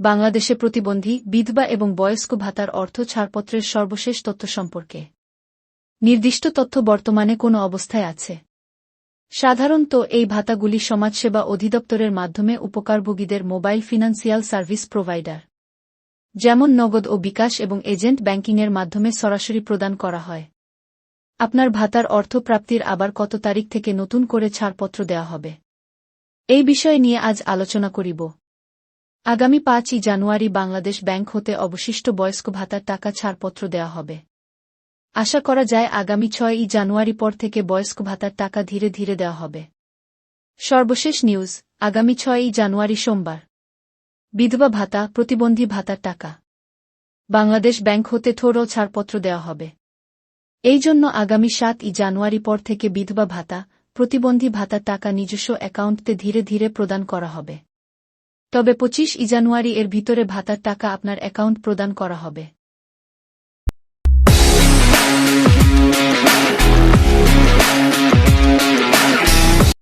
বাংলাদেশে প্রতিবন্ধী, বিধবা এবং বয়স্ক ভাতার অর্থ ছাড়পত্রের সর্বশেষ তথ্য সম্পর্কে। নির্দিষ্ট তথ্য বর্তমানে কোনো অবস্থায় আছে। সাধারণত এই ভাতাগুলি সমাজসেবা অধিদপ্তরের মাধ্যমে উপকারভোগীদের মোবাইল ফিনান্সিয়াল সার্ভিস প্রোভাইডার। যেমন নগদ ও বিকাশ এবং এজেন্ট ব্যাংকিংয়ের মাধ্যমে সরাসরি প্রদান করা হয়। আপনার ভাতার অর্থ প্রাপ্তির আবার কত তারিখ থেকে নতুন করে ছাড়পত্র দেওয়া হবে। এই বিষয় নিয়ে আজ আলোচনা করিব। আগামী পাঁচই জানুয়ারি বাংলাদেশ ব্যাংক হতে অবশিষ্ট বয়স্ক ভাতার টাকা ছাড়পত্র দেওয়া হবে। আশা করা যায় আগামী ছয়ই জানুয়ারি পর থেকে বয়স্ক ভাতার টাকা ধীরে ধীরে দেওয়া হবে। সর্বশেষ নিউজ, আগামী ছয়ই জানুয়ারি সোমবার। বিধবা ভাতা, প্রতিবন্ধী ভাতার টাকা। বাংলাদেশ ব্যাংক হতে থোড়ও ছাড়পত্র দেওয়া হবে। এই জন্য আগামী সাতই জানুয়ারি পর থেকে বিধবা ভাতা, প্রতিবন্ধী ভাতার টাকা নিজস্ব অ্যাকাউন্টতে ধীরে ধীরে প্রদান করা হবে। তবে পঁচিশ জানুয়ারি এর ভিতরে ভাতার টাকা আপনার অ্যাকাউন্ট প্রদান করা হবে।